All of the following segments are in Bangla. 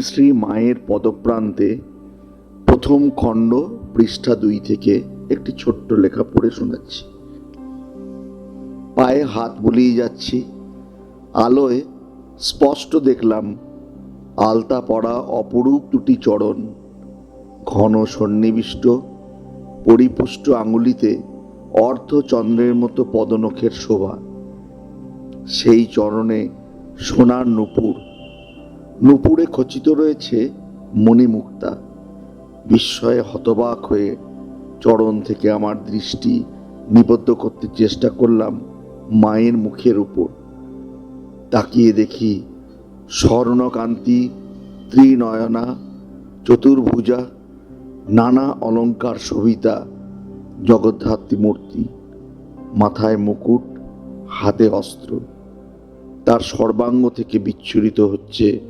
শ্রী মায়ের পদপ্রান্তে প্রথম খণ্ড পৃষ্ঠা দুই থেকে একটি ছোট্ট লেখা পড়ে শোনাচ্ছি। পায়ে হাত বুলিয়ে যাচ্ছি। আলোয় স্পষ্ট দেখলাম, আলতা পড়া অপরূপ দুটি চরণ, ঘন সন্নিবিষ্ট, পরিপুষ্ট আঙুলিতে অর্ধচন্দ্রের মতো পদনখের শোভা। সেই চরণে সোনার নুপুর নুপুরে খচিত রয়েছে মণিমুক্তা। বিস্ময়ে হতবাক হয়ে চরণ থেকে আমার দৃষ্টি নিবদ্ধ করতে চেষ্টা করলাম মায়ের মুখের উপর। তাকিয়ে দেখি স্বর্ণকান্তি, ত্রিনয়না, চতুর্ভুজা, নানা অলঙ্কার শোভিতা জগদ্ধাত্রী মূর্তি, মাথায় মুকুট, হাতে অস্ত্র। তার সর্বাঙ্গ থেকে বিচ্ছুরিত হচ্ছে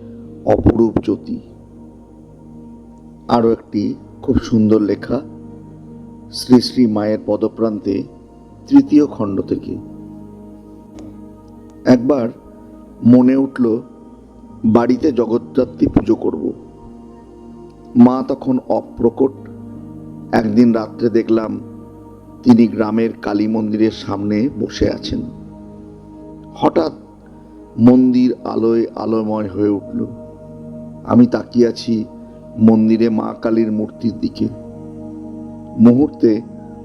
অপরূপ জ্যোতি। আরও একটি খুব সুন্দর লেখা শ্রী শ্রী মায়ের পদপ্রান্তে তৃতীয় খণ্ড থেকে। একবার মনে উঠল, বাড়িতে জগদ্ধাত্রী পুজো করব। মা তখন অপ্রকট একদিন রাত্রে দেখলাম, তিনি গ্রামের কালী মন্দিরের সামনে বসে আছেন। হঠাৎ মন্দির আলোয় আলোময় হয়ে উঠল। আমি তাকিয়ে আছি মন্দিরে মা কালীর মূর্তির দিকে। মুহূর্তে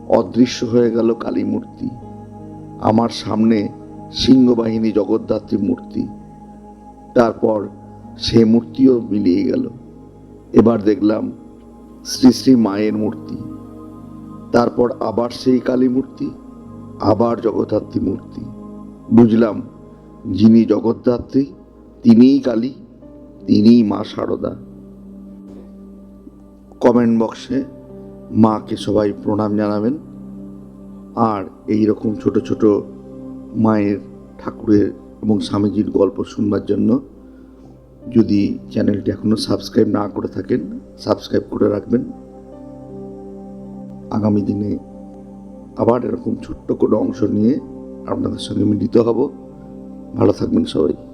অদৃশ্য হয়ে গেল কালী মূর্তি আমার সামনে সিংহবাহিনী জগদ্ধাত্রী মূর্তি। তারপর সে মূর্তিও মিলিয়ে গেল। এবার দেখলাম শ্রী শ্রী মায়ের মূর্তি, তারপর আবার সেই কালী মূর্তি আবার জগদ্ধাত্রী মূর্তি। বুঝলাম যিনি জগদ্ধাত্রী, তিনিই কালী। তিনিই মা শারদা কমেন্ট বক্সে মাকে সবাই প্রণাম জানাবেন। আর এই রকম ছোট ছোট মায়ের, ঠাকুরের এবং স্বামীজির গল্প শুনবার জন্য যদি চ্যানেলটি এখনও সাবস্ক্রাইব না করে থাকেন সাবস্ক্রাইব করে রাখবেন। আগামী দিনে আবার এরকম ছোট্ট কোনো অংশ নিয়ে আপনাদের সঙ্গে মিলিত হব। ভালো থাকবেন সবাই।